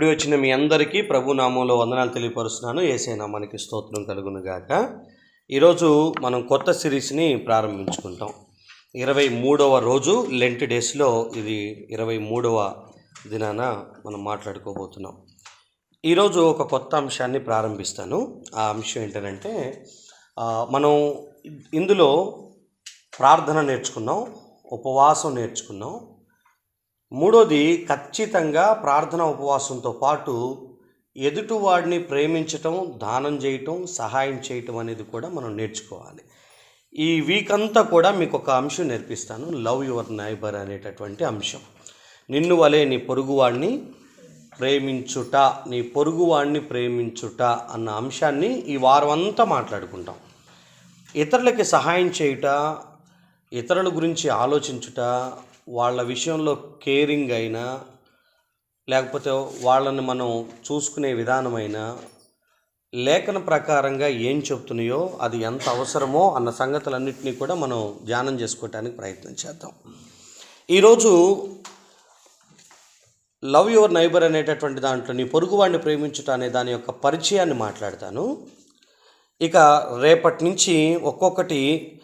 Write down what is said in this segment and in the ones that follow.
ఇప్పుడు వచ్చిన మీ అందరికీ ప్రభు నామంలో వందనాలు తెలియపరుస్తున్నాను. ఏసైనా నామానికి స్తోత్రం కలుగును గాక. ఈరోజు మనం కొత్త సిరీస్ని ప్రారంభించుకుంటాం. ఇరవై మూడవ రోజు లెంట్ డేస్లో ఇది ఇరవై మూడవ దినాన మనం మాట్లాడుకోబోతున్నాం. ఈరోజు ఒక కొత్త అంశాన్ని ప్రారంభిస్తాను. ఆ అంశం ఏంటంటే మనం ఇందులో ప్రార్థన నేర్చుకున్నాం ఉపవాసం నేర్చుకున్నాం మూడోది ఖచ్చితంగా ప్రార్థన ఉపవాసంతో పాటు ఎదుటివాడిని ప్రేమించటం దానం చేయటం సహాయం చేయటం అనేది కూడా మనం నేర్చుకోవాలి. ఈ వీక్ అంతా కూడా మీకు ఒక అంశం నేర్పిస్తాను. లవ్ యువర్ నైబర్ అనేటటువంటి అంశం. నిన్ను వలే నీ పొరుగువాడిని ప్రేమించుట నీ పొరుగువాడిని ప్రేమించుట అన్న అంశాన్ని ఈ వారం అంతా మాట్లాడుకుంటాం. ఇతరులకి సహాయం చేయుట ఇతరుల గురించి ఆలోచించుట వాళ్ళ విషయంలో కేరింగ్ అయినా లేకపోతే వాళ్ళని మనం చూసుకునే విధానమైనా లేఖన ప్రకారంగా ఏం చెప్తున్నాయో అది ఎంత అవసరమో అన్న సంగతులన్నింటినీ కూడా మనం ధ్యానం చేసుకోవటానికి ప్రయత్నం చేద్దాం. ఈరోజు లవ్ యువర్ నైబర్ అనేటటువంటి దాంట్లో నీ పొరుగువాడిని ప్రేమించుట అనే దాని యొక్క పరిచయాన్ని మాట్లాడతాను. ఇక రేపటి నుంచి ఒక్కొక్కటి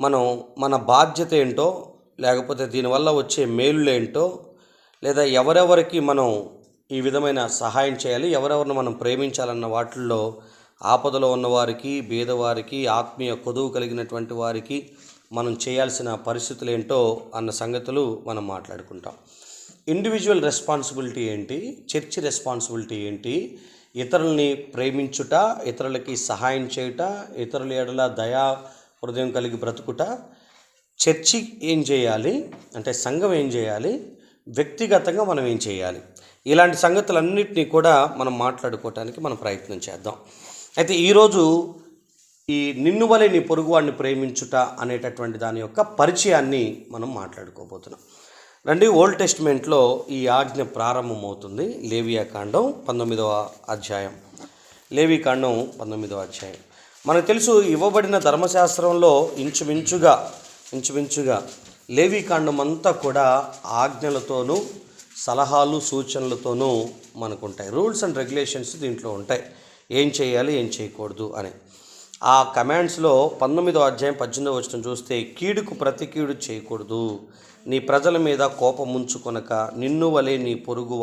మనం మన బాధ్యత ఏంటో లేకపోతే దీనివల్ల వచ్చే మేలులేంటో లేదా ఎవరెవరికి మనం ఈ విధమైన సహాయం చేయాలి ఎవరెవరిని మనం ప్రేమించాలన్న వాటిల్లో ఆపదలో ఉన్నవారికి బీదవారికి ఆత్మీయ కొదువు కలిగినటువంటి వారికి మనం చేయాల్సిన పరిస్థితులు ఏంటో అన్న సంగతులు మనం మాట్లాడుకుంటాం. ఇండివిజువల్ రెస్పాన్సిబిలిటీ ఏంటి? చర్చి రెస్పాన్సిబిలిటీ ఏంటి? ఇతరుల్ని ప్రేమించుట ఇతరులకి సహాయం చేయుట ఇతరుల ఎడల దయా హృదయం కలిగి బ్రతుకుట చర్చి ఏం చేయాలి? అంటే సంఘం ఏం చేయాలి? వ్యక్తిగతంగా మనం ఏం చేయాలి? ఇలాంటి సంగతులన్నింటినీ కూడా మనం మాట్లాడుకోవటానికి మనం ప్రయత్నం చేద్దాం. అయితే ఈరోజు ఈ నిన్ను వలె నీ పొరుగువాడిని ప్రేమించుట అనేటటువంటి దాని యొక్క పరిచయాన్ని మనం మాట్లాడుకోబోతున్నాం. రండి ఓల్డ్ టెస్ట్మెంట్లో ఈ ఆజ్ఞ ప్రారంభమవుతుంది. లేవియా కాండం పంతొమ్మిదవ అధ్యాయం. లేవి కాండం పంతొమ్మిదవ అధ్యాయం. మనకు తెలుసు ఇవ్వబడిన ధర్మశాస్త్రంలో ఇంచుమించుగా ఇంచుమించుగా లేవి కాండం అంతా కూడా ఆజ్ఞలతోనూ సలహాలు సూచనలతోనూ మనకు ఉంటాయి రూల్స్ అండ్ రెగ్యులేషన్స్ దీంట్లో ఉంటాయి. ఏం చేయాలి ఏం చేయకూడదు అని. ఆ కమాండ్స్లో పంతొమ్మిదో అధ్యాయం పద్దెనిమిదో వచ్చిన చూస్తే కీడుకు ప్రతి కీడు చేయకూడదు. నీ ప్రజల మీద కోపం ఉంచుకొనక నిన్ను వలె నీ పొరుగు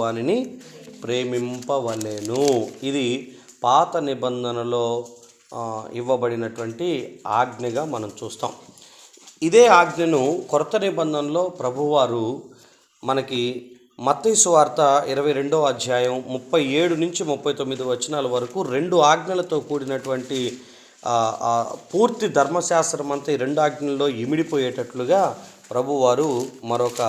ప్రేమింపవలేను. ఇది పాత నిబంధనలో ఇవ్వబడినటువంటి ఆజ్ఞగా మనం చూస్తాం. ఇదే ఆజ్ఞను కొరత నిబంధనలో ప్రభువారు మనకి మత్తయి వార్త ఇరవై రెండో అధ్యాయం ముప్పై ఏడు నుంచి ముప్పై తొమ్మిది వచనాల వరకు రెండు ఆజ్ఞలతో కూడినటువంటి పూర్తి ధర్మశాస్త్రం అంతా ఈ రెండు ఆజ్ఞల్లో ఇమిడిపోయేటట్లుగా ప్రభువారు మరొక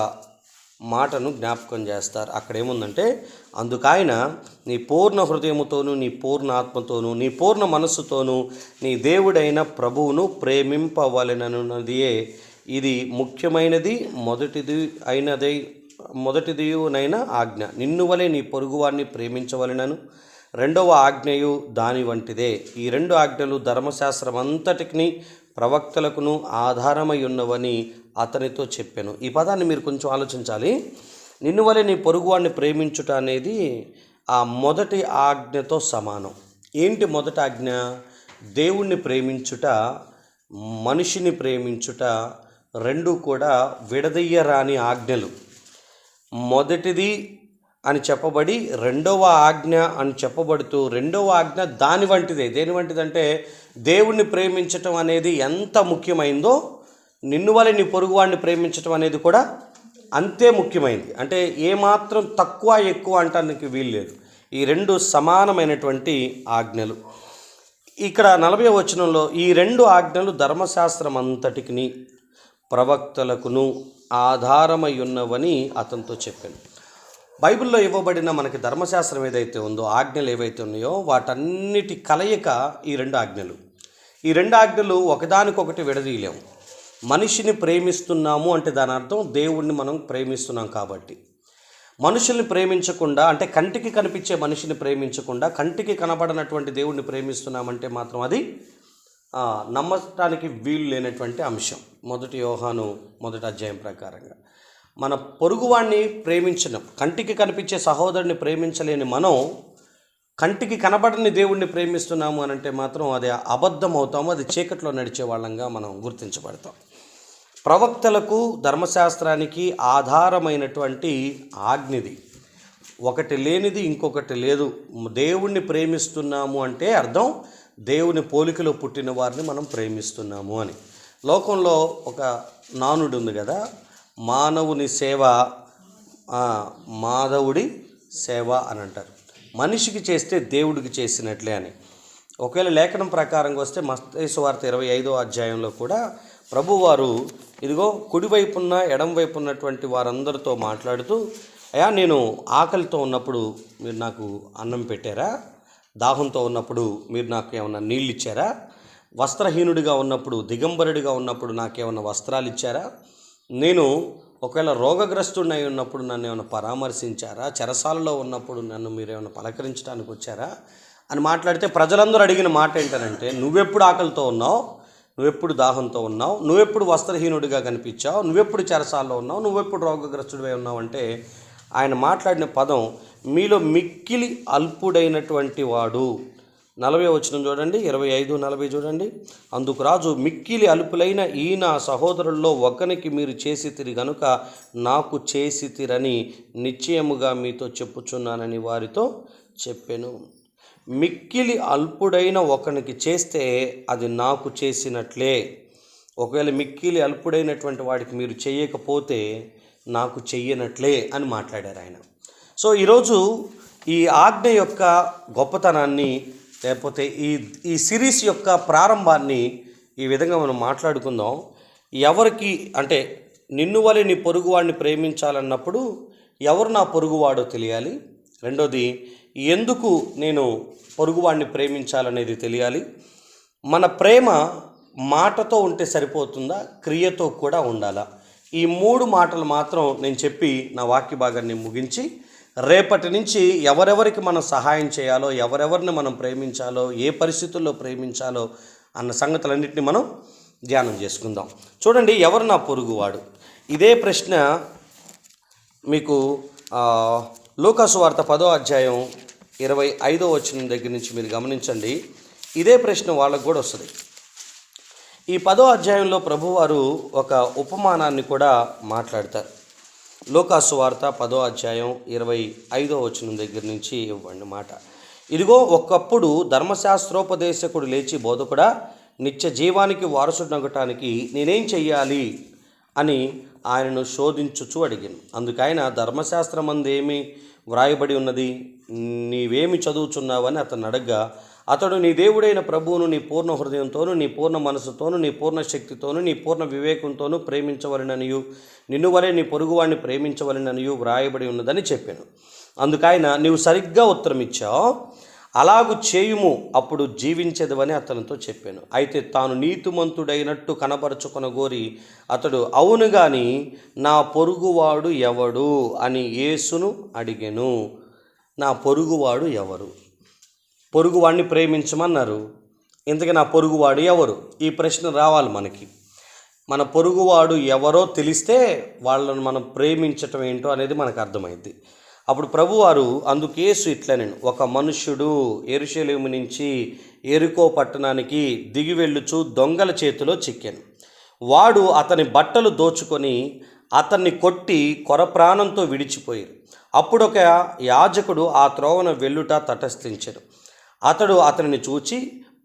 మాటను జ్ఞాపకం చేస్తారు. అక్కడ ఏముందంటే అందుకైన నీ పూర్ణ హృదయముతోను నీ పూర్ణ ఆత్మతోను నీ పూర్ణ మనస్సుతోను నీ దేవుడైన ప్రభువును ప్రేమింపవలెనన్నదియే ఇది ముఖ్యమైనది మొదటిది అయినదే మొదటిదియునైన ఆజ్ఞ. నిన్ను వలె నీ పొరుగువారిని ప్రేమించవలెనను. రెండవ ఆజ్ఞయు దాని వంటిదే ఈ రెండు ఆజ్ఞలు ధర్మశాస్త్రం అంతటికి ప్రవక్తలకును ఆధారమై ఉన్నవని అతనితో చెప్పాను. ఈ పదాన్ని మీరు కొంచెం ఆలోచించాలి. నిన్ను వలె నీ పొరుగువాడిని ప్రేమించుట అనేది ఆ మొదటి ఆజ్ఞతో సమానం. ఏంటి మొదటి ఆజ్ఞ? దేవుణ్ణి ప్రేమించుట మనిషిని ప్రేమించుట రెండు కూడా విడదీయరాని ఆజ్ఞలు. మొదటిది అని చెప్పబడి రెండవ ఆజ్ఞ అని చెప్పబడుతూ రెండవ ఆజ్ఞ దాని వంటిదే. దేని వంటిదంటే దేవుణ్ణి ప్రేమించటం అనేది ఎంత ముఖ్యమైందో నిన్ను వల్ల నీ పొరుగువాడిని ప్రేమించటం అనేది కూడా అంతే ముఖ్యమైంది. అంటే ఏమాత్రం తక్కువ ఎక్కువ అంటానికి వీల్లేదు ఈ రెండు సమానమైనటువంటి ఆజ్ఞలు. ఇక్కడ నలభై వచనంలో ఈ రెండు ఆజ్ఞలు ధర్మశాస్త్రం అంతటికి ప్రవక్తలకును ఆధారమై ఉన్నవని అతనితో చెప్పాను. బైబిల్లో ఇవ్వబడిన మనకి ధర్మశాస్త్రం ఏదైతే ఉందో ఆజ్ఞలు ఏవైతే ఉన్నాయో వాటన్నిటి కలయిక ఈ రెండు ఆజ్ఞలు. ఈ రెండు ఆజ్ఞలు ఒకదానికొకటి విడదీయలేము. మనిషిని ప్రేమిస్తున్నాము అంటే దాని అర్థం దేవుణ్ణి మనం ప్రేమిస్తున్నాం కాబట్టి. మనుషుల్ని ప్రేమించకుండా అంటే కంటికి కనిపించే మనిషిని ప్రేమించకుండా కంటికి కనబడనటువంటి దేవుణ్ణి ప్రేమిస్తున్నామంటే మాత్రం అది నమ్మటానికి వీలు లేనటువంటి అంశం. మొదటి యోహాను మొదటి అధ్యాయం ప్రకారంగా. మన పొరుగువాణ్ణి ప్రేమించడం కంటికి కనిపించే సహోదరుని ప్రేమించలేని మనం కంటికి కనబడని దేవుణ్ణి ప్రేమిస్తున్నాము అని అంటే మాత్రం అది అబద్ధం అవుతాము అది చీకట్లో నడిచే వాళ్ళంగా మనం గుర్తించబడతాం. ప్రవక్తలకు ధర్మశాస్త్రానికి ఆధారమైనటువంటి ఆజ్ఞది. ఒకటి లేనిది ఇంకొకటి లేదు. దేవుణ్ణి ప్రేమిస్తున్నాము అంటే అర్థం దేవుని పోలికలో పుట్టిన వారిని మనం ప్రేమిస్తున్నాము అని. లోకంలో ఒక నానుడు ఉంది కదా మానవుని సేవ మాధవుడి సేవ అని అంటారు. మనిషికి చేస్తే దేవుడికి చేసినట్లే అని. ఒకవేళ లేఖనం ప్రకారంగా వస్తే మస్తేసు వార్త ఇరవై ఐదో అధ్యాయంలో కూడా ప్రభువారు ఇదిగో కుడివైపున్న ఎడం వైపు ఉన్నటువంటి వారందరితో మాట్లాడుతూ అయ్యా నేను ఆకలితో ఉన్నప్పుడు మీరు నాకు అన్నం పెట్టారా? దాహంతో ఉన్నప్పుడు మీరు నాకు ఏమైనా నీళ్ళు ఇచ్చారా? వస్త్రహీనుడిగా ఉన్నప్పుడు దిగంబరుడిగా ఉన్నప్పుడు నాకేమైనా వస్త్రాలు ఇచ్చారా? నేను ఒకవేళ రోగగ్రస్తుడినై ఉన్నప్పుడు నన్ను ఏమైనా పరామర్శించారా? చెరసాలలో ఉన్నప్పుడు నన్ను మీరు ఏమైనా పలకరించడానికి వచ్చారా? అని మాట్లాడితే ప్రజలందరూ అడిగిన మాట ఏంటనంటే నువ్వెప్పుడు ఆకలితో ఉన్నావు? నువ్వెప్పుడు దాహంతో ఉన్నావు? నువ్వెప్పుడు వస్త్రహీనుడిగా కనిపించావు? నువ్వెప్పుడు చెరసాల్లో ఉన్నావు? నువ్వెప్పుడు రోగగ్రస్తుడివై ఉన్నావు? అంటే ఆయన మాట్లాడిన పదం మీలో మిక్కిలి అల్పుడైనటువంటి వాడు. నలభై వచ్చిన చూడండి ఇరవై ఐదు నలభై చూడండి. అందుకు రాజు మిక్కిలి అలుపులైన ఈ నా సహోదరుల్లో ఒకనికి మీరు చేసితిరి గనుక నాకు చేసితిరని నిశ్చయముగా మీతో చెప్పుచున్నానని వారితో చెప్పాను. మిక్కిలి అల్పుడైన ఒకనికి చేస్తే అది నాకు చేసినట్లే. ఒకవేళ మిక్కిలి అల్పుడైనటువంటి వాడికి మీరు చేయకపోతే నాకు చెయ్యనట్లే అని మాట్లాడారు ఆయన. సో ఈరోజు ఈ ఆజ్ఞ యొక్క గొప్పతనాన్ని లేకపోతే ఈ ఈ సిరీస్ యొక్క ప్రారంభాన్ని ఈ విధంగా మనం మాట్లాడుకుందాం. ఎవరికి అంటే నిన్ను వలె నీ పొరుగువాడిని ప్రేమించాలన్నప్పుడు ఎవరు నా పొరుగువాడో తెలియాలి. రెండోది ఎందుకు నేను పొరుగువాడిని ప్రేమించాలనేది తెలియాలి. మన ప్రేమ మాటతో ఉంటే సరిపోతుందా క్రియతో కూడా ఉండాలా? ఈ మూడు మాటలు మాత్రం నేను చెప్పి నా వాక్య భాగాన్ని ముగించి రేపటి నుంచి ఎవరెవరికి మనం సహాయం చేయాలో ఎవరెవరిని మనం ప్రేమించాలో ఏ పరిస్థితుల్లో ప్రేమించాలో అన్న సంగతులన్నింటినీ మనం ధ్యానం చేసుకుందాం. చూడండి ఎవరు నా పొరుగువాడు? ఇదే ప్రశ్న మీకు ఆ, లూకాసు వార్త పదో అధ్యాయం ఇరవై ఐదో వచ్చిన దగ్గర నుంచి మీరు గమనించండి. ఇదే ప్రశ్న వాళ్ళకు కూడా వస్తుంది. ఈ పదో అధ్యాయంలో ప్రభువారు ఒక ఉపమానాన్ని కూడా మాట్లాడతారు. లోకాసు వార్త పదో అధ్యాయం ఇరవై ఐదో వచనం దగ్గర నుంచి ఇవ్వండి మాట. ఇదిగో ఒకప్పుడు ధర్మశాస్త్రోపదేశకుడు లేచి బోధకుడా నిత్య జీవానికి వారసుడనగటానికి నేనేం చెయ్యాలి? అని ఆయనను శోధించుచు అడిగాను. అందుకైన ధర్మశాస్త్రం అందేమి వ్రాయబడి ఉన్నది? నీవేమి చదువుచున్నావని అతను అడగ్గా అతడు నీ దేవుడైన ప్రభువును నీ పూర్ణ హృదయంతోను నీ పూర్ణ మనసుతోను నీ పూర్ణ శక్తితోను నీ పూర్ణ వివేకంతోను ప్రేమించవలననియు. నిన్ను వలె నీ పొరుగువాడిని ప్రేమించవలననియు వ్రాయబడి ఉన్నదని చెప్పాను. అందుకైన నీవు సరిగ్గా ఉత్తరం ఇచ్చావు అలాగు చేయుము అప్పుడు జీవించదవని అతనితో చెప్పాను. అయితే తాను నీతిమంతుడైనట్టు కనపరుచుకొనగోరి అతడు అవును గాని నా పొరుగువాడు ఎవడు అని యేసును అడిగాను. నా పొరుగువాడు ఎవరు? పొరుగువాడిని ప్రేమించమన్నారు. ఇంతకీ నా పొరుగువాడు ఎవరు? ఈ ప్రశ్న రావాలి మనకి. మన పొరుగువాడు ఎవరో తెలిస్తే వాళ్ళను మనం ప్రేమించటం ఏంటో అనేది మనకు అర్థమైంది అప్పుడు ప్రభువారు అందుకేసు ఇట్లా నేను. ఒక మనుష్యుడు ఎరుశలేము నుంచి ఎరుకో పట్టణానికి దిగి వెళ్ళుచు దొంగల చేతిలో చిక్కాను. వాడు అతని బట్టలు దోచుకొని అతన్ని కొట్టి కొర ప్రాణంతో విడిచిపోయారు. అప్పుడు ఒక యాజకుడు ఆ త్రోవను వెళ్ళుట తటస్థించాడు అతడు అతనిని చూచి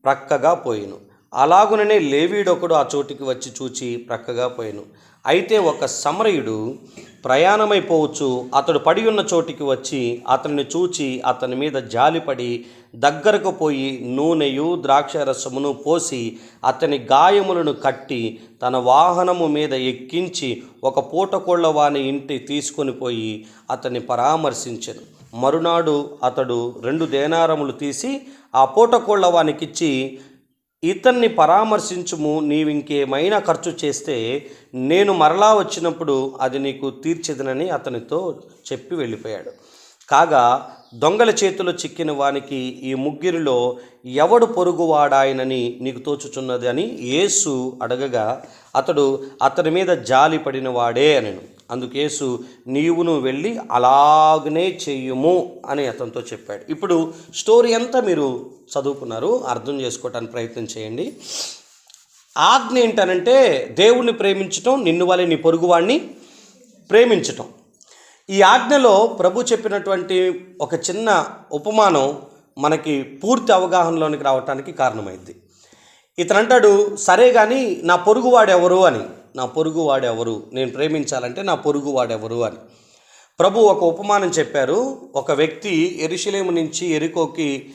ప్రక్కగా పోయిను. అలాగుననే లేవీడొకడు ఆ చోటికి వచ్చి చూచి ప్రక్కగా పోయాను. అయితే ఒక సమరయుడు ప్రయాణమైపోవచ్చు అతడు పడి ఉన్న చోటికి వచ్చి అతన్ని చూచి అతని మీద జాలిపడి దగ్గరకు పోయి నూనెయు ద్రాక్షరసమును పోసి అతని గాయములను కట్టి తన వాహనము మీద ఎక్కించి ఒక పూటకోళ్ళ వాని ఇంటి తీసుకొని పోయి అతన్ని పరామర్శించను. మరునాడు అతడు రెండు దేనారములు తీసి ఆ పూటకోళ్ళ వానికిచ్చి ఇతన్ని పరామర్శించుము నీవింకేమైనా ఖర్చు చేస్తే నేను మరలా వచ్చినప్పుడు అది నీకు తీర్చెదనని అతనితో చెప్పి వెళ్ళిపోయాడు. కాగా దొంగల చేతిలో చిక్కిన వానికి ఈ ముగ్గురిలో ఎవడు పొరుగువాడాయనని నీకు తోచుచున్నది అని యేసు అడగగా అతడు అతని మీద జాలి పడిన వాడే అందుకేసు నీవును వెళ్ళి అలాగనే చెయ్యుము అని అతనితో చెప్పాడు. ఇప్పుడు స్టోరీ అంతా మీరు చదువుకున్నారు అర్థం చేసుకోవటానికి ప్రయత్నం చేయండి. ఆజ్ఞ ఏంటనంటే దేవుణ్ణి ప్రేమించటం నిన్ను వాళ్ళ నీ పొరుగువాడిని ప్రేమించటం. ఈ ఆజ్ఞలో ప్రభు చెప్పినటువంటి ఒక చిన్న ఉపమానం మనకి పూర్తి అవగాహనలోనికి రావటానికి కారణమైంది. ఇతను అంటాడు సరే కానీ నా పొరుగువాడెవరు? అని. నా పొరుగు వాడెవరు నేను ప్రేమించాలంటే నా పొరుగు వాడెవరు అని. ప్రభు ఒక ఉపమానం చెప్పారు. ఒక వ్యక్తి ఎరుషలేము నుంచి ఎరుకోకి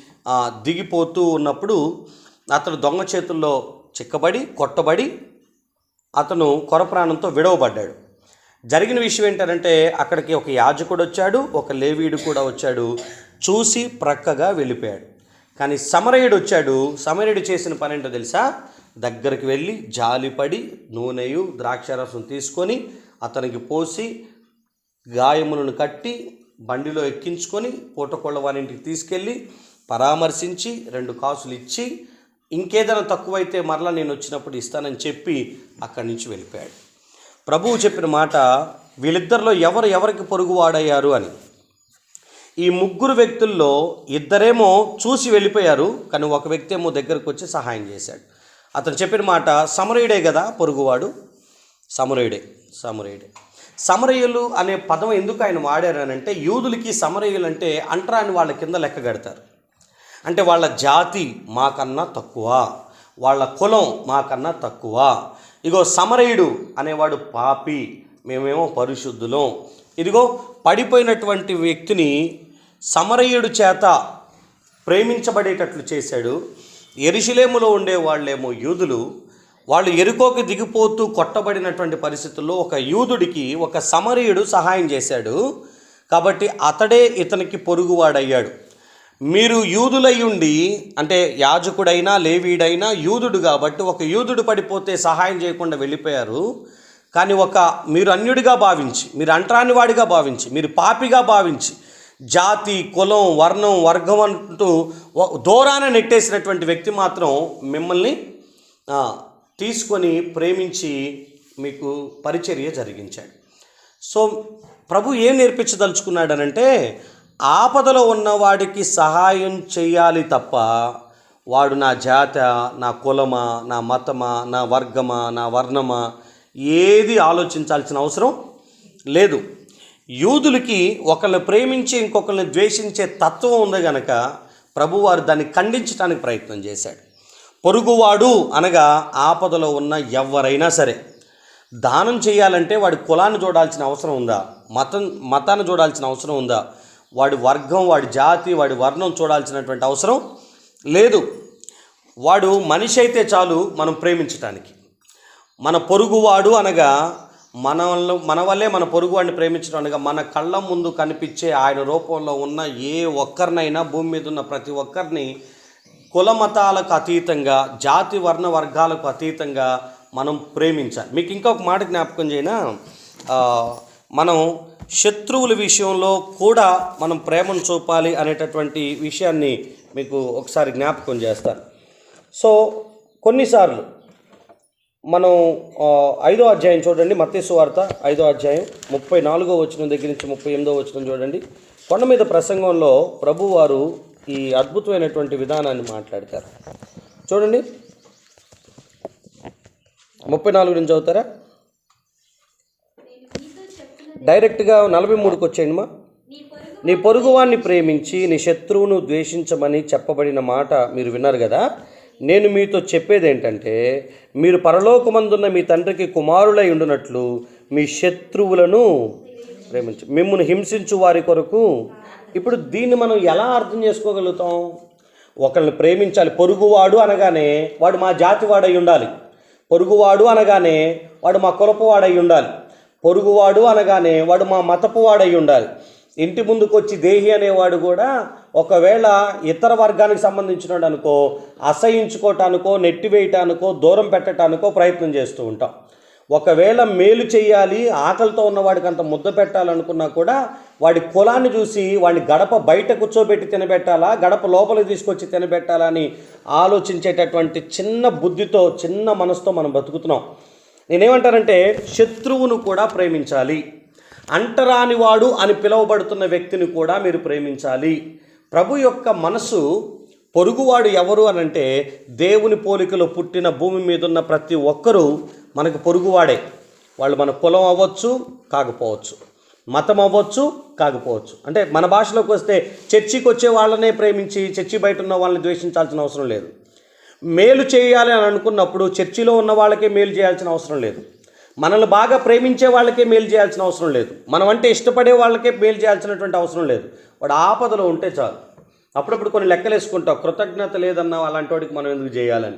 దిగిపోతూ ఉన్నప్పుడు అతడు దొంగ చేతుల్లో చిక్కబడి కొట్టబడి అతను కొరప్రాణంతో విడవబడ్డాడు. జరిగిన విషయం ఏంటంటే అక్కడికి ఒక యాజకుడు వచ్చాడు ఒక లేవీడు కూడా వచ్చాడు చూసి ప్రక్కగా వెళ్ళిపోయాడు. కానీ సమరయుడు వచ్చాడు. సమరయుడు చేసిన పని ఏంటో తెలుసా? దగ్గరికి వెళ్ళి జాలిపడి నూనెయు ద్రాక్షారసం తీసుకొని అతనికి పోసి గాయములను కట్టి బండిలో ఎక్కించుకొని పూటకోళ్ళ వారింటికి తీసుకెళ్ళి పరామర్శించి రెండు కాసులు ఇచ్చి ఇంకేదైనా తక్కువైతే మరలా నేను వచ్చినప్పుడు ఇస్తానని చెప్పి అక్కడి నుంచి వెళ్ళిపోయాడు. ప్రభువు చెప్పిన మాట వీళ్ళిద్దరిలో ఎవరు ఎవరికి పొరుగువాడయ్యారు అని. ఈ ముగ్గురు వ్యక్తుల్లో ఇద్దరేమో చూసి వెళ్ళిపోయారు కానీ ఒక వ్యక్తి ఏమో దగ్గరకు వచ్చి సహాయం చేశాడు. అతను చెప్పిన మాట సమరయుడే కదా పొరుగువాడు? సమరయుడే సమరయుడే. సమరయులు అనే పదం ఎందుకు ఆయన వాడారనంటే యూదులకి సమరయులు అంటే అంటరాని వాళ్ళ కింద లెక్క కడతారు. అంటే వాళ్ళ జాతి మాకన్నా తక్కువ వాళ్ళ కులం మాకన్నా తక్కువ. ఇగో సమరయుడు అనేవాడు పాపి మేమేమో పరిశుద్ధులం. ఇదిగో పడిపోయినటువంటి వ్యక్తిని సమరయుడు చేత ప్రేమించబడేటట్లు చేశాడు. ఎరుషులేములో ఉండే వాళ్ళేమో యూదులు. వాళ్ళు ఎరుకోకి దిగిపోతూ కొట్టబడినటువంటి పరిస్థితుల్లో ఒక యూదుడికి ఒక సమరయుడు సహాయం చేశాడు. కాబట్టి అతడే ఇతనికి పొరుగువాడయ్యాడు. మీరు యూదులై ఉండి అంటే యాజకుడైనా లేవీడైనా యూదుడు కాబట్టి ఒక యూదుడు పడిపోతే సహాయం చేయకుండా వెళ్ళిపోయారు. కానీ ఒక మీరు అన్యుడిగా భావించి మీరు అంటరాని వాడిగా భావించి మీరు పాపిగా భావించి జాతి కులం వర్ణం వర్గం అంటూ దూరాన నెట్టేసినటువంటి వ్యక్తి మాత్రం మిమ్మల్ని తీసుకొని ప్రేమించి మీకు పరిచర్య జరిగించాడు. సో ప్రభు ఏం నేర్పించదలుచుకున్నాడనంటే ఆపదలో ఉన్నవాడికి సహాయం చేయాలి తప్ప వాడు నా జాత నా కులమా నా మతమా నా వర్గమా నా వర్ణమా ఏది ఆలోచించాల్సిన అవసరం లేదు. యూదులకి ఒకళ్ళని ప్రేమించి ఇంకొకరిని ద్వేషించే తత్వం ఉంది గనక ప్రభువారు దాన్ని ఖండించడానికి ప్రయత్నం చేశాడు. పొరుగువాడు అనగా ఆపదలో ఉన్న ఎవరైనా సరే దానం చేయాలంటే వాడి కులాన్ని చూడాల్సిన అవసరం ఉందా? మతం మతాన్ని చూడాల్సిన అవసరం ఉందా? వాడి వర్గం వాడి జాతి వాడి వర్ణం చూడాల్సినటువంటి అవసరం లేదు. వాడు మనిషి అయితే చాలు మనం ప్రేమించటానికి. మన పొరుగువాడు అనగా మన వల్ల మన వల్లే మన పొరుగువాడిని ప్రేమించడం అనగా మన కళ్ళ ముందు కనిపించే ఆయన రూపంలో ఉన్న ఏ ఒక్కరినైనా భూమి మీద ఉన్న ప్రతి ఒక్కరిని కులమతాలకు అతీతంగా జాతి వర్ణ వర్గాలకు అతీతంగా మనం ప్రేమించాలి. మీకు ఇంకొక మాట జ్ఞాపకం చేయనా? మనం శత్రువుల విషయంలో కూడా మనం ప్రేమను చూపాలి అనేటటువంటి విషయాన్ని మీకు ఒకసారి జ్ఞాపకం చేస్తాను. సో కొన్నిసార్లు మనం ఐదో అధ్యాయం చూడండి మత్స్సు వార్త ఐదో అధ్యాయం ముప్పై నాలుగో వచనం దగ్గర నుంచి ముప్పై ఎనిమిదో వచనం చూడండి. కొండ మీద ప్రసంగంలో ప్రభువారు ఈ అద్భుతమైనటువంటి విధానాన్ని మాట్లాడతారు. చూడండి. ముప్పై నాలుగు నుంచి అవుతారా డైరెక్ట్గా నలభై మూడుకి వచ్చేయండి మా నీ పొరుగువాన్ని ప్రేమించి నీ శత్రువును ద్వేషించమని చెప్పబడిన మాట మీరు విన్నారు కదా? నేను మీతో చెప్పేది ఏంటంటే మీరు పరలోకమందున్న మీ తండ్రికి కుమారులై ఉండునట్లు మీ శత్రువులను ప్రేమించు మిమ్మల్ని హింసించు వారి కొరకు. ఇప్పుడు దీన్ని మనం ఎలా అర్థం చేసుకోగలుగుతాం? ఒకరిని ప్రేమించాలి పొరుగువాడు అనగానే వాడు మా జాతి వాడై ఉండాలి. పొరుగువాడు అనగానే వాడు మా కులపు వాడై ఉండాలి. పొరుగువాడు అనగానే వాడు మా మతపు వాడై ఉండాలి. ఇంటి ముందుకు వచ్చి దేహి అనేవాడు కూడా ఒకవేళ ఇతర వర్గానికి సంబంధించినాడు అనుకో అసహించుకోవటానికో నెట్టివేయటానికో దూరం పెట్టడానికో ప్రయత్నం చేస్తూ ఉంటాం. ఒకవేళ మేలు చేయాలి ఆకలితో ఉన్నవాడికి అంత ముద్ద పెట్టాలనుకున్నా కూడా వాడి కులాన్ని చూసి వాడిని గడప బయట కూర్చోబెట్టి తినబెట్టాలా గడప లోపలికి తీసుకొచ్చి తినబెట్టాలా అని ఆలోచించేటటువంటి చిన్న బుద్ధితో చిన్న మనసుతో మనం బతుకుతున్నాం. నేనేమంటానంటే శత్రువును కూడా ప్రేమించాలి. అంటరానివాడు అని పిలువబడుతున్న వ్యక్తిని కూడా మీరు ప్రేమించాలి. ప్రభు యొక్క మనసు పొరుగువాడు ఎవరు అని అంటే దేవుని పోలికలో పుట్టిన భూమి మీద ఉన్న ప్రతి ఒక్కరూ మనకు పొరుగువాడే. వాళ్ళు మన కులం అవ్వచ్చు కాకపోవచ్చు. మతం అవ్వచ్చు కాకపోవచ్చు. అంటే మన భాషలోకి వస్తే చర్చికి వచ్చే వాళ్ళనే ప్రేమించి చర్చి బయట ఉన్న వాళ్ళని ద్వేషించాల్సిన అవసరం లేదు. మేలు చేయాలి అని అనుకున్నప్పుడు చర్చిలో ఉన్న వాళ్ళకే మేలు చేయాల్సిన అవసరం లేదు. మనల్ని బాగా ప్రేమించే వాళ్ళకే మేలు చేయాల్సిన అవసరం లేదు. మనం అంటే ఇష్టపడే వాళ్ళకే మేలు చేయాల్సినటువంటి అవసరం లేదు. వాడు ఆపదలో ఉంటే చాలు. అప్పుడప్పుడు కొన్ని లెక్కలు వేసుకుంటావు. కృతజ్ఞత లేదన్నా అలాంటి వాడికి మనం ఎందుకు చేయాలని?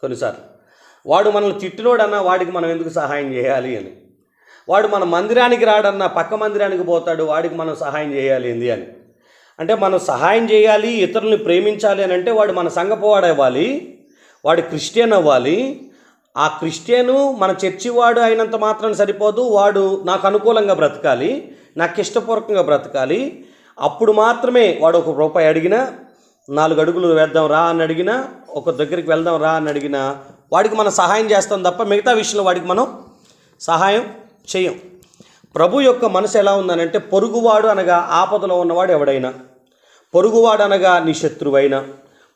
కొన్నిసార్లు. వాడు మనల్ని తిట్టినోడన్నా వాడికి మనం ఎందుకు సహాయం చేయాలి అని. వాడు మన మందిరానికి రాడన్నా పక్క మందిరానికి పోతాడు వాడికి మనం సహాయం చేయాలి ఏంది అని. అంటే మనం సహాయం చేయాలి ఇతరుల్ని ప్రేమించాలి అని అంటే వాడు మన సంగపోవాడు అవ్వాలి వాడు క్రిస్టియన్ అవ్వాలి. ఆ క్రిస్టియను మన చర్చి వాడు అయినంత మాత్రం సరిపోదు వాడు నాకు అనుకూలంగా బ్రతకాలి నాకు ఇష్టపూర్వకంగా బ్రతకాలి అప్పుడు మాత్రమే వాడు ఒక రూపాయి అడిగినా నాలుగు అడుగులు వేద్దాం రా అని అడిగినా ఒక దగ్గరికి వెళ్దాం రా అని అడిగినా వాడికి మనం సహాయం చేస్తాం తప్ప మిగతా విషయంలో వాడికి మనం సహాయం చేయం. ప్రభు యొక్క మనసు ఎలా ఉందనంటే పొరుగువాడు అనగా ఆపదలో ఉన్నవాడు ఎవడైనా పొరుగువాడు అనగా నీ శత్రువైనా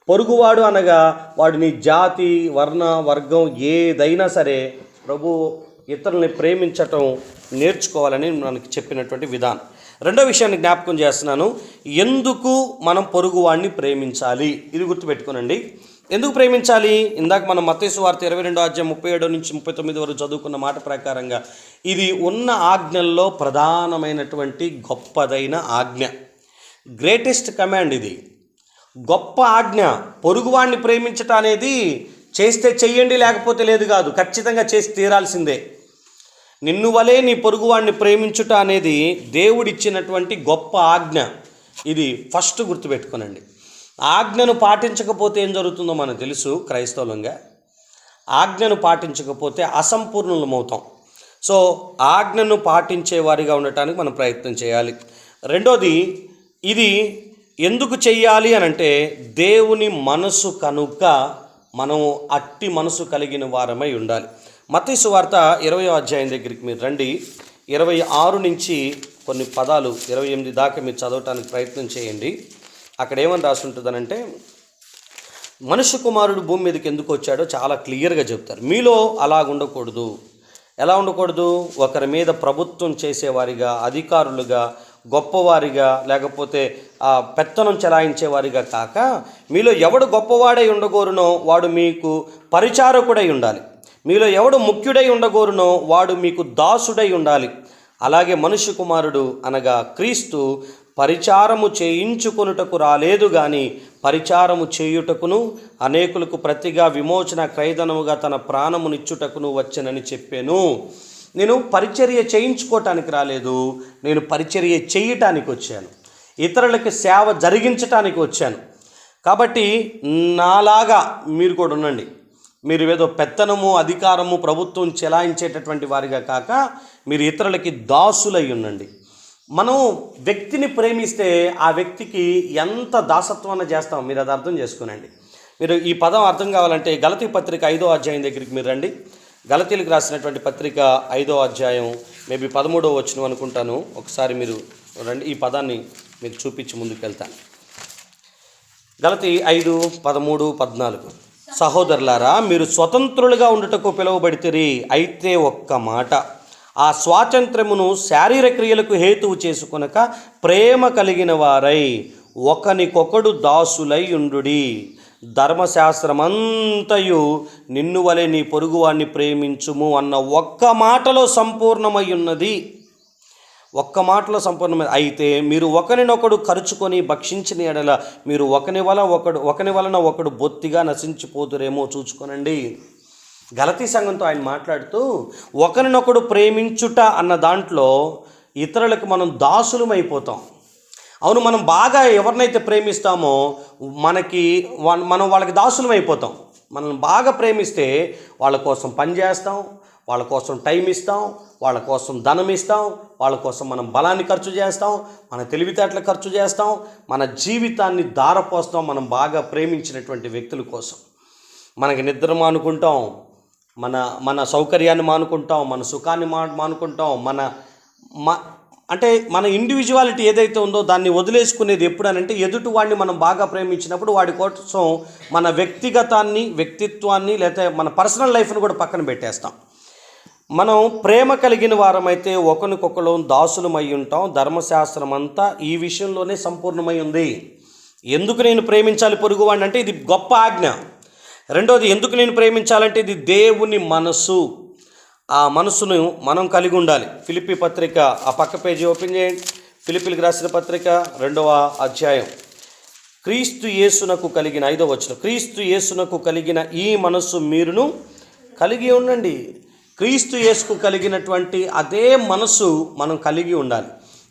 పొరుగువాడు అనగా వాడు నీ జాతి వర్ణ వర్గం ఏదైనా సరే ప్రభు ఇతరుల్ని ప్రేమించటం నేర్చుకోవాలని మనకి చెప్పినటువంటి విధానం. రెండో విషయాన్ని జ్ఞాపకం చేస్తున్నాను. ఎందుకు మనం పొరుగువాడిని ప్రేమించాలి? ఇది గుర్తుపెట్టుకోనండి. ఎందుకు ప్రేమించాలి? ఇందాక మనం మతేసు వార్త ఇరవై రెండో అధ్యాయం ముప్పై ఏడు నుంచి ముప్పై తొమ్మిది వరకు చదువుకున్న మాట ప్రకారంగా ఇది ఉన్న ఆజ్ఞల్లో ప్రధానమైనటువంటి గొప్పదైన ఆజ్ఞ. గ్రేటెస్ట్ కమాండ్ ఇది. గొప్ప ఆజ్ఞ. పొరుగువాడిని ప్రేమించటం అనేది చేస్తే చెయ్యండి లేకపోతే లేదు కాదు. ఖచ్చితంగా చేసి తీరాల్సిందే. నిన్ను వలే నీ పొరుగువాడిని ప్రేమించుట అనేది దేవుడిచ్చినటువంటి గొప్ప ఆజ్ఞ. ఇది ఫస్ట్ గుర్తుపెట్టుకోనండి. ఆజ్ఞను పాటించకపోతే ఏం జరుగుతుందో మనకు తెలుసు క్రైస్తవులంగా. ఆజ్ఞను పాటించకపోతే అసంపూర్ణులమవుతాం. సో ఆజ్ఞను పాటించే వారిగా ఉండటానికి మనం ప్రయత్నం చేయాలి. రెండోది ఇది ఎందుకు చెయ్యాలి అని అంటే దేవుని మనసు కనుక మనం అట్టి మనసు కలిగిన వారమై ఉండాలి. మతీ వార్త ఇరవై అధ్యాయం దగ్గరికి మీరు రండి. ఇరవై ఆరు నుంచి కొన్ని పదాలు ఇరవై ఎనిమిది దాకా మీరు చదవటానికి ప్రయత్నం చేయండి. అక్కడ ఏమని రాసుంటుందనంటే మనుష్య కుమారుడు భూమి మీదకి ఎందుకు వచ్చాడో చాలా క్లియర్గా చెప్తారు. మీలో అలా ఉండకూడదు. ఎలా ఉండకూడదు? ఒకరి మీద ప్రభుత్వం చేసేవారిగా అధికారులుగా గొప్పవారిగా లేకపోతే ఆ పెత్తనం చెలాయించేవారిగా కాక మీలో ఎవడు గొప్పవాడై ఉండగోరునో వాడు మీకు పరిచారకుడై ఉండాలి. మీలో ఎవడు ముఖ్యుడై ఉండగోరునో వాడు మీకు దాసుడై ఉండాలి. అలాగే మనుష్య కుమారుడు అనగా క్రీస్తు పరిచారము చేయించుకొనుటకు రాలేదు గాని పరిచారము చేయుటకును అనేకులకు ప్రతిగా విమోచన క్రైదనముగా తన ప్రాణమునిచ్చుటకును వచ్చనని చెప్పాను. నేను పరిచర్య చేయించుకోవటానికి రాలేదు నేను పరిచర్య చేయటానికి వచ్చాను. ఇతరులకి సేవ జరిగించటానికి వచ్చాను. కాబట్టి నాలాగా మీరు కూడా ఉండండి. మీరు ఏదో పెత్తనము అధికారము ప్రభుత్వం చెలాయించేటటువంటి వారిగా కాక మీరు ఇతరులకి దాసులై ఉండండి. మనం వ్యక్తిని ప్రేమిస్తే ఆ వ్యక్తికి ఎంత దాసత్వాన్ని చేస్తాం మీరు అది అర్థం చేసుకోనండి. మీరు ఈ పదం అర్థం కావాలంటే గలతీ పత్రిక ఐదో అధ్యాయం దగ్గరికి మీరు రండి. గలతీలకు రాసినటువంటి పత్రిక ఐదో అధ్యాయం మేబీ పదమూడో వచ్చిన అనుకుంటాను. ఒకసారి మీరు రండి ఈ పదాన్ని మీకు చూపించి ముందుకు వెళ్తాను గలతి ఐదు పదమూడు పద్నాలుగు. సహోదరులారా మీరు స్వతంత్రులుగా ఉండటకు పిలువబడితిరి. అయితే ఒక్క మాట ఆ స్వాతంత్రమును శారీరక క్రియలకు హేతువు చేసుకొనక ప్రేమ కలిగిన వారై ఒకనికొకడు దాసులై ఉండుడి. ధర్మశాస్త్రమంతయు నిన్ను వలె నీ పొరుగువాణ్ణి ప్రేమించుము అన్న ఒక్క మాటలో సంపూర్ణమై ఉన్నది. ఒక్క మాటలో సంపూర్ణమైన అయితే మీరు ఒకరినొకడు ఖర్చుకొని భక్షించిన ఎడల మీరు ఒకని వల ఒకడు ఒకని వలన ఒకడు బొత్తిగా నశించిపోతురేమో చూసుకోనండి గలతీ సంఘంతో ఆయన మాట్లాడుతూ ఒకరినొకడు ప్రేమించుట అన్న దాంట్లో ఇతరులకు మనం దాసులమైపోతాం. అవును మనం బాగా ఎవరినైతే ప్రేమిస్తామో మనకి మనం వాళ్ళకి దాసులం అయిపోతాం మనం బాగా ప్రేమిస్తే వాళ్ళ కోసం పని చేస్తాం వాళ్ళ కోసం టైం ఇస్తాం వాళ్ళ కోసం ధనం ఇస్తాం వాళ్ళ కోసం మనం బలాన్ని ఖర్చు చేస్తాం మన తెలివితేటలు ఖర్చు చేస్తాం మన జీవితాన్ని దారపోస్తాం మనం బాగా ప్రేమించినటువంటి వ్యక్తుల కోసం. మనకి నిద్ర మానుకుంటాం మన మన సౌకర్యాన్ని మానుకుంటాం మన సుఖాన్ని మా మానుకుంటాం మన మ అంటే మన ఇండివిజువాలిటీ ఏదైతే ఉందో దాన్ని వదిలేసుకునేది ఎప్పుడనంటే ఎదుటి వాడిని మనం బాగా ప్రేమించినప్పుడు వాడి కోసం మన వ్యక్తిగతాన్ని వ్యక్తిత్వాన్ని లేకపోతే మన పర్సనల్ లైఫ్ని కూడా పక్కన పెట్టేస్తాం. మనం ప్రేమ కలిగిన వారమైతే ఒకరికొకరు దాసులమై ఉంటాం. ధర్మశాస్త్రం అంతా ఈ విషయంలోనే సంపూర్ణమై ఉంది. ఎందుకు నేను ప్రేమించాలి పొరుగువాడిని అంటే ఇది గొప్ప ఆజ్ఞ. రెండోది ఎందుకు నేను ప్రేమించాలంటే ఇది దేవుని మనస్సు ఆ మనసును మనం కలిగి ఉండాలి. ఫిలిపి పత్రిక ఆ పక్క పేజీ ఓపెన్ చేయండి. ఫిలిపిలకు రాసిన పత్రిక రెండవ అధ్యాయం. క్రీస్తు యేసునకు కలిగిన ఐదో వచ్చిన క్రీస్తు యేసునకు కలిగిన ఈ మనస్సు మీరును కలిగి ఉండండి. క్రీస్తు యేసుకు కలిగినటువంటి అదే మనసు మనం కలిగి ఉండాలి.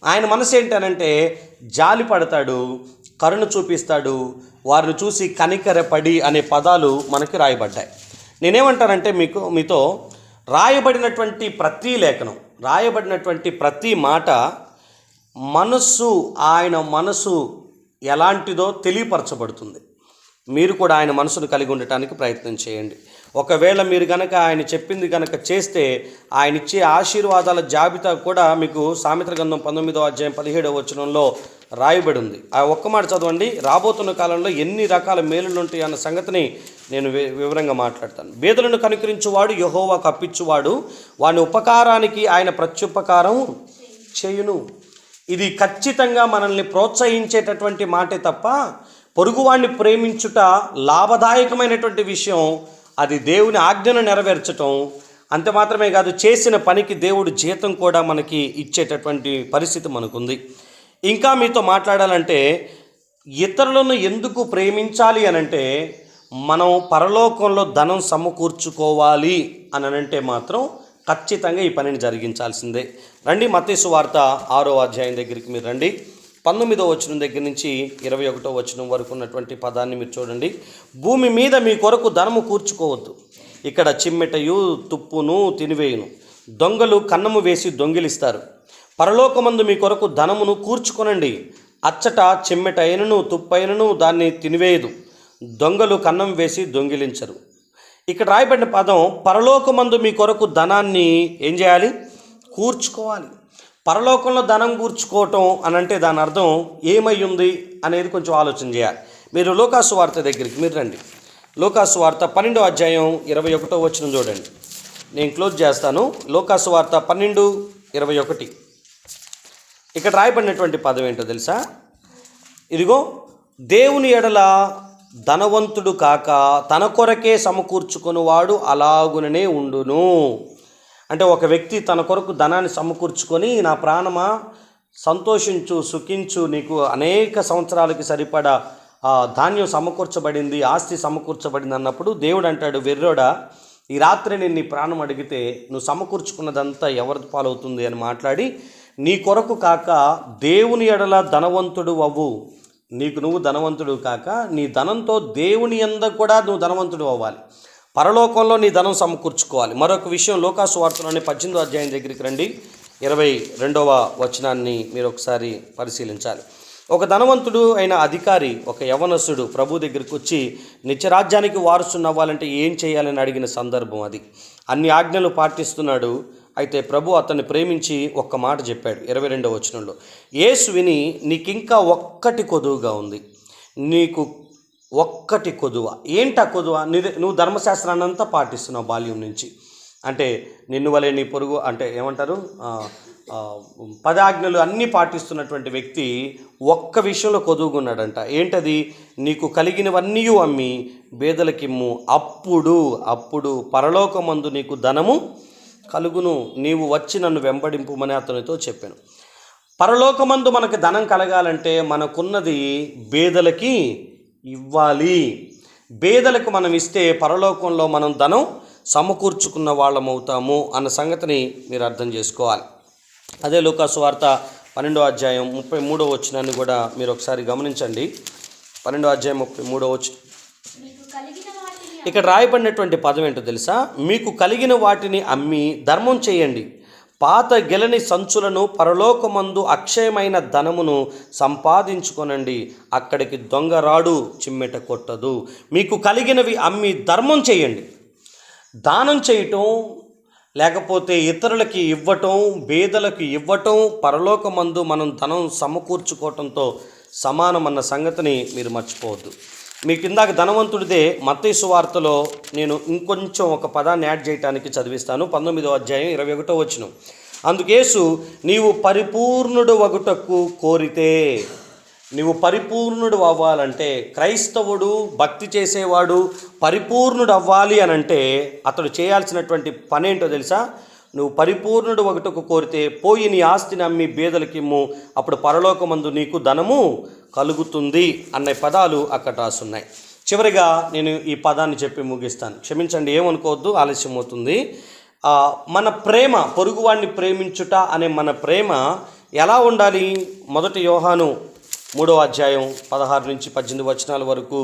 ఆయన మనసు ఏంటనంటే జాలి పడతాడు కరుణ చూపిస్తాడు వారిని చూసి కనికరపడి అనే పదాలు మనకి రాయబడ్డాయి. నేనేమంటానంటే మీకు మీతో రాయబడినటువంటి ప్రతి లేఖనం రాయబడినటువంటి ప్రతి మాట మనస్సు ఆయన మనసు ఎలాంటిదో తెలియపరచబడుతుంది. మీరు కూడా ఆయన మనసును కలిగి ఉండటానికి ప్రయత్నం చేయండి. ఒకవేళ మీరు గనక ఆయన చెప్పింది కనుక చేస్తే ఆయన ఇచ్చే ఆశీర్వాదాల జాబితా కూడా మీకు సామిత్ర గ్రంథం పంతొమ్మిదో అధ్యాయం పదిహేడవ వచనంలో రాయబడి ఉంది ఆ ఒక్క మాట చదవండి. రాబోతున్న కాలంలో ఎన్ని రకాల మేలులు ఉంటాయి అన్న సంగతిని నేను వి- వివరంగా మాట్లాడతాను. బేదలను కనుకరించువాడు యహోవా కప్పించువాడు వాని ఉపకారానికి ఆయన ప్రత్యుపకారం చేయును. ఇది ఖచ్చితంగా మనల్ని ప్రోత్సహించేటటువంటి మాటే తప్ప పొరుగువాణ్ణి ప్రేమించుట లాభదాయకమైనటువంటి విషయం అది దేవుని ఆజ్ఞను నెరవేర్చటం. అంత మాత్రమే కాదు చేసిన పనికి దేవుడు జీతం కూడా మనకి ఇచ్చేటటువంటి పరిస్థితి మనకుంది. ఇంకా మీతో మాట్లాడాలంటే ఇతరులను ఎందుకు ప్రేమించాలి అనంటే మనం పరలోకంలో ధనం సమకూర్చుకోవాలి అని అనంటే మాత్రం ఖచ్చితంగా ఈ పనిని జరిగించాల్సిందే. రండి మతేసు వార్త ఆరో అధ్యాయం దగ్గరికి మీరు రండి. పంతొమ్మిదో వచనం దగ్గర నుంచి ఇరవై ఒకటో వచనం వరకు ఉన్నటువంటి పదాన్ని మీరు చూడండి. భూమి మీద మీ కొరకు ధనము కూర్చుకోవద్దు. ఇక్కడ చిమ్మెటయు తుప్పును తినివేయును. దొంగలు కన్నము వేసి దొంగిలిస్తారు. పరలోకమందు మీ కొరకు ధనమును కూర్చుకొనండి. అచ్చట చిమ్మెటైనను తుప్పైనను దాన్ని తినివేయదు. దొంగలు కన్నం వేసి దొంగిలించరు. ఇక్కడ రాయబడిన పదం పరలోకమందు మీ కొరకు ధనాన్ని ఏం చేయాలి? కూర్చుకోవాలి. పరలోకంలో ధనం కూర్చుకోవటం అని అంటే దాని అర్థం ఏమై ఉంది అనేది కొంచెం ఆలోచన చేయాలి. మీరు లోకాసు వార్త దగ్గరికి మీరు రండి. లోకాసు వార్త పన్నెండో అధ్యాయం ఇరవై ఒకటో వచ్చిన చూడండి. నేను క్లోజ్ చేస్తాను. లోకాసు వార్త పన్నెండు ఇరవై ఒకటి. ఇక్కడ రాయబడినటువంటి పదం ఏంటో తెలుసా? ఇదిగో దేవుని ఎడల ధనవంతుడు కాక తన కొరకే సమకూర్చుకునివాడు అలాగుననే ఉండును. అంటే ఒక వ్యక్తి తన కొరకు ధనాన్ని సమకూర్చుకొని నా ప్రాణమా సంతోషించు సుఖించు నీకు అనేక సంవత్సరాలకి సరిపడా ధాన్యం సమకూర్చబడింది ఆస్తి సమకూర్చబడింది అన్నప్పుడు దేవుడు అంటాడు వెర్రోడా ఈ రాత్రి నేను నీ ప్రాణం అడిగితే నువ్వు సమకూర్చుకున్నదంతా ఎవరి పాలవుతుంది? అని మాట్లాడి నీ కొరకు కాక దేవుని ఎడల ధనవంతుడు అవ్వు. నీకు నువ్వు ధనవంతుడు కాక నీ ధనంతో దేవుని ఎంద కూడా నువ్వు ధనవంతుడు అవ్వాలి. పరలోకంలో నీ ధనం సమకూర్చుకోవాలి. మరొక విషయం లోకాసు వార్తలోని పద్దెనిమిదో అధ్యాయం దగ్గరికి రండి. ఇరవై రెండవ వచనాన్ని మీరు ఒకసారి పరిశీలించాలి. ఒక ధనవంతుడు అయిన అధికారి ఒక యవనసుడు ప్రభు దగ్గరికి వచ్చి నిత్యరాజ్యానికి వారసుని అవ్వాలంటే ఏం చేయాలని అడిగిన సందర్భం అది. అన్ని ఆజ్ఞలు పాటిస్తున్నాడు. అయితే ప్రభు అతన్ని ప్రేమించి ఒక్క మాట చెప్పాడు. ఇరవై రెండవ వచనంలో యేసు విని నీకింకా ఒక్కటి కొదువుగా ఉంది. నీకు ఒక్కటి కొదువ. ఏంటా కొదువ? నీ- నువ్వు ధర్మశాస్త్రాన్ని అంతా పాటిస్తున్నావు బాల్యం నుంచి. అంటే నిన్ను వలె నీ పొరుగు అంటే ఏమంటారు? పదాజ్ఞలు అన్నీ పాటిస్తున్నటువంటి వ్యక్తి ఒక్క విషయంలో కొదువుకున్నాడంట ఏంటది? నీకు కలిగినవన్నీ అమ్మి బేదలకిమ్ము. అప్పుడు అప్పుడు పరలోకమందు నీకు ధనము కలుగును. నీవు వచ్చి నన్ను వెంబడింపుమని అతనితో చెప్పాను. పరలోకమందు మనకు ధనం కలగాలంటే మనకున్నది బేదలకి ఇవ్వాలి. బేదలకు మనం ఇస్తే పరలోకంలో మనం ధనం సమకూర్చుకున్న వాళ్ళం అవుతాము అన్న సంగతిని మీరు అర్థం చేసుకోవాలి. అదే లోకాసు వార్త పన్నెండో అధ్యాయం ముప్పై మూడో వచ్చినాన్ని కూడా మీరు ఒకసారి గమనించండి. పన్నెండో అధ్యాయం ముప్పై మూడో వచ్చి ఇక్కడ రాయబడినటువంటి పదం ఏంటో తెలుసా? మీకు కలిగిన వాటిని అమ్మి ధర్మం చేయండి. పాత గెలని సంచులను పరలోకమందు అక్షయమైన ధనమును సంపాదించుకొనండి. అక్కడికి దొంగ రాడు చిమ్మెట కొట్టదు. మీకు కలిగినవి అమ్మి ధర్మం చేయండి. దానం చేయటం లేకపోతే ఇతరులకి ఇవ్వటం బేదలకు ఇవ్వటం పరలోకమందు మనం ధనం సమకూర్చుకోవటంతో సమానమన్న సంగతిని మీరు మర్చిపోవద్దు. మీకు ఇందాక ధనవంతుడిదే మత్తయి వార్తలో నేను ఇంకొంచెం ఒక పదాన్ని యాడ్ చేయడానికి చదివిస్తాను. పంతొమ్మిదో అధ్యాయం ఇరవై ఒకటో వచ్చిన అందుకేసు నీవు పరిపూర్ణుడు వగుటకు కోరితే నీవు పరిపూర్ణుడు అవ్వాలంటే క్రైస్తవుడు భక్తి చేసేవాడు పరిపూర్ణుడు అవ్వాలి అని అంటే అతడు చేయాల్సినటువంటి పని ఏంటో తెలుసా? నువ్వు పరిపూర్ణుడు ఒకటకు కోరితే పోయి నీ ఆస్తిని అమ్మి బేదలకిమ్ము అప్పుడు పరలోకమందు నీకు ధనము కలుగుతుంది అనే పదాలు అక్కడ రాసున్నాయి. చివరిగా నేను ఈ పదాన్ని చెప్పి ముగిస్తాను. క్షమించండి ఏమనుకోవద్దు ఆలస్యం అవుతుంది. మన ప్రేమ పొరుగువాడిని ప్రేమించుట అనే మన ప్రేమ ఎలా ఉండాలి? మొదటి యోహాను మూడో అధ్యాయం పదహారు నుంచి పద్దెనిమిది వచనాల వరకు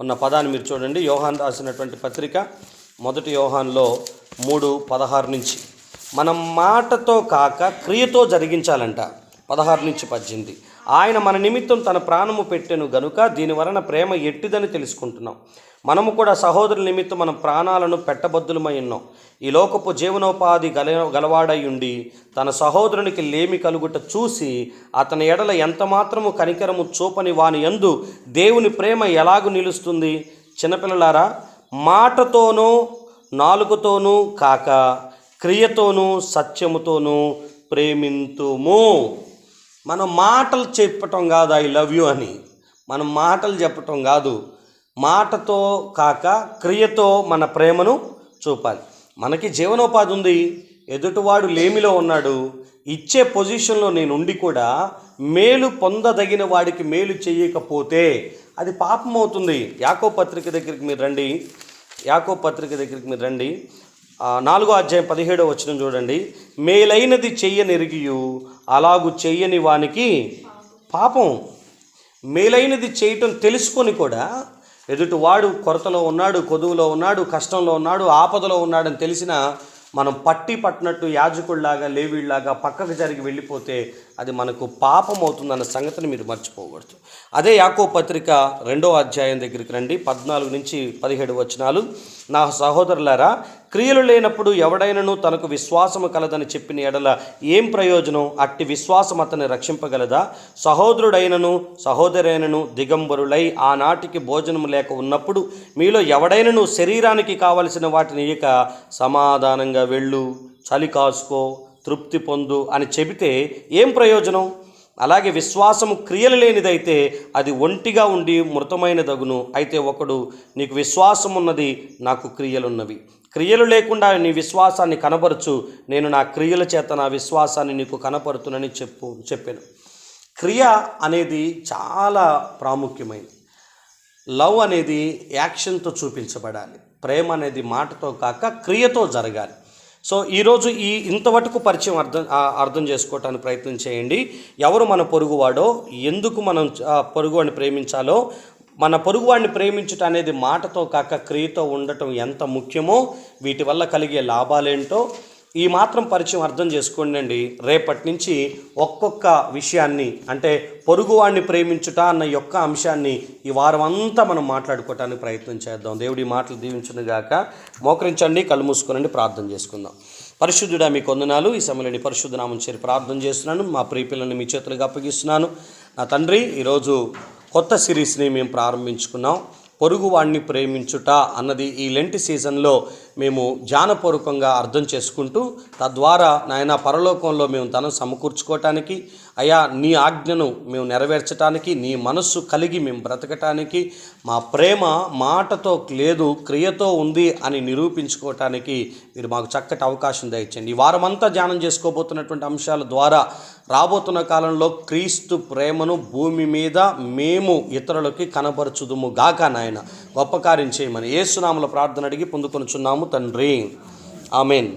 ఉన్న పదాన్ని మీరు చూడండి. యోహాన్ రాసినటువంటి పత్రిక మొదటి యోహాన్లో మూడు పదహారు నుంచి. మనం మాటతో కాక క్రియతో జరిగించాలంట. పదహారు నుంచి పద్దెనిమిది. ఆయన మన నిమిత్తం తన ప్రాణము పెట్టెను గనుక దీని వలన ప్రేమ ఎట్టిదని తెలుసుకుంటున్నాం. మనము కూడా సహోదరుల నిమిత్తం మన ప్రాణాలను పెట్టబద్దులమై ఉన్నాం. ఈ లోకపు జీవనోపాధి గల గలవాడై ఉండి తన సహోదరునికి లేమి కలుగుట చూసి అతని ఎడల ఎంత మాత్రము కనికరము చూపని వాని యందు దేవుని ప్రేమ ఎలాగు నిలుస్తుంది? చిన్నపిల్లలారా మాటతోనూ నాలుగుతోనూ కాక క్రియతోనూ సత్యముతోనూ ప్రేమింతుము. మనం మాటలు చెప్పటం కాదు ఐ లవ్ యూ అని. మనం మాటలు చెప్పటం కాదు మాటతో కాక క్రియతో మన ప్రేమను చూపాలి. మనకి జీవనోపాధి ఉంది. ఎదుటివాడు లేమిలో ఉన్నాడు. ఇచ్చే పొజిషన్లో నేను ఉండి కూడా మేలు పొందదగిన వాడికి మేలు చేయకపోతే అది పాపం అవుతుంది. యాకో పత్రిక దగ్గరికి మీరు రండి. యాకో పత్రిక దగ్గరికి మీరు రండి. నాలుగో అధ్యాయం పదిహేడో వచ్చిన చూడండి. మేలైనది చెయ్యనెరిగియు అలాగు చెయ్యని వానికి పాపం. మేలైనది చేయటం తెలుసుకొని కూడా ఎదుటి వాడు కొరతలో ఉన్నాడు కొదువులో ఉన్నాడు కష్టంలో ఉన్నాడు ఆపదలో ఉన్నాడని తెలిసిన మనం పట్టి పట్టినట్టు యాజకుడిలాగా లేవీళ్ళలాగా పక్కకు జరిగి వెళ్ళిపోతే అది మనకు పాపం అవుతుందన్న సంగతిని మీరు మర్చిపోకూడదు. అదే యాకో పత్రిక రెండో అధ్యాయం దగ్గరికి రండి. పద్నాలుగు నుంచి పదిహేడు వచనాలు. నా సహోదరులారా క్రియలు లేనప్పుడు ఎవడైనను తనకు విశ్వాసము కలదని చెప్పిన ఎడల ఏం ప్రయోజనం? అట్టి విశ్వాసం అతన్ని రక్షింపగలదా? సహోదరుడైనను సహోదరైనను దిగంబరులై ఆనాటికి భోజనం లేక ఉన్నప్పుడు మీలో ఎవడైనను శరీరానికి కావలసిన వాటిని ఇక సమాధానంగా వెళ్ళు. చలి కాసుకో తృప్తి పొందు అని చెబితే ఏం ప్రయోజనం? అలాగే విశ్వాసము క్రియలు లేనిదైతే అది ఒంటిగా ఉండి మృతమైనదగును. అయితే ఒకడు నీకు విశ్వాసం ఉన్నది నాకు క్రియలున్నవి. క్రియలు లేకుండా నీ విశ్వాసాన్ని కనపరచు నేను నా క్రియల చేత నా విశ్వాసాన్ని నీకు కనపరుతునని చెప్పు చెప్పాను. క్రియ అనేది చాలా ప్రాముఖ్యమైనది. లవ్ అనేది యాక్షన్తో చూపించబడాలి. ప్రేమ అనేది మాటతో కాక క్రియతో జరగాలి. సో ఈరోజు ఈ ఇంతవరకు పరిచయం అర్థం అర్థం చేసుకోవటానికి ప్రయత్నం చేయండి. ఎవరు మన పొరుగువాడో ఎందుకు మనం పొరుగువాడిని ప్రేమించాలో మన పొరుగువాడిని ప్రేమించటం అనేది మాటతో కాక క్రియతో ఉండటం ఎంత ముఖ్యమో వీటి వల్ల కలిగే లాభాలేంటో ఈ మాత్రం పరిచయం అర్థం చేసుకోండి అండి రేపటి నుంచి ఒక్కొక్క విషయాన్ని అంటే పొరుగువాడిని ప్రేమించుట అన్న యొక్క అంశాన్ని ఈ వారం అంతా మనం మాట్లాడుకోవటానికి ప్రయత్నం చేద్దాం. దేవుడి మాటలు దీవించును గాక. మోకరించండి కళ్ళు మూసుకునండి ప్రార్థన చేసుకుందాం. పరిశుద్ధుడా మీ కొందనాలు ఈ సమయంలోని పరిశుద్ధ నామం చేరి ప్రార్థన చేస్తున్నాను. మా ప్రియ పిల్లల్ని మీ చేతులకు అప్పగిస్తున్నాను. నా తండ్రి ఈరోజు కొత్త సిరీస్ని మేము ప్రారంభించుకున్నాం. పొరుగువాణ్ణి ప్రేమించుట అన్నది ఈ లెంటి సీజన్లో మేము ధ్యానపూర్వకంగా అర్థం చేసుకుంటూ తద్వారా నాయన పరలోకంలో మేము ధనం సమకూర్చుకోవటానికి అయా నీ ఆజ్ఞను మేము నెరవేర్చటానికి నీ మనస్సు కలిగి మేము బ్రతకటానికి మా ప్రేమ మాటతో లేదు క్రియతో ఉంది అని నిరూపించుకోవటానికి మీరు మాకు చక్కటి అవకాశం దయచండి ఈ వారమంతా ధ్యానం చేసుకోబోతున్నటువంటి అంశాల ద్వారా రాబోతున్న కాలంలో క్రీస్తు ప్రేమను భూమి మీద మేము ఇతరులకి కనపరచుదుము గాక నాయన. గొప్ప కార్యం చేయమని ఏసునామల ప్రార్థన అడిగి పొందుకొనుచున్నాము తండ్రి. ఆమెన్.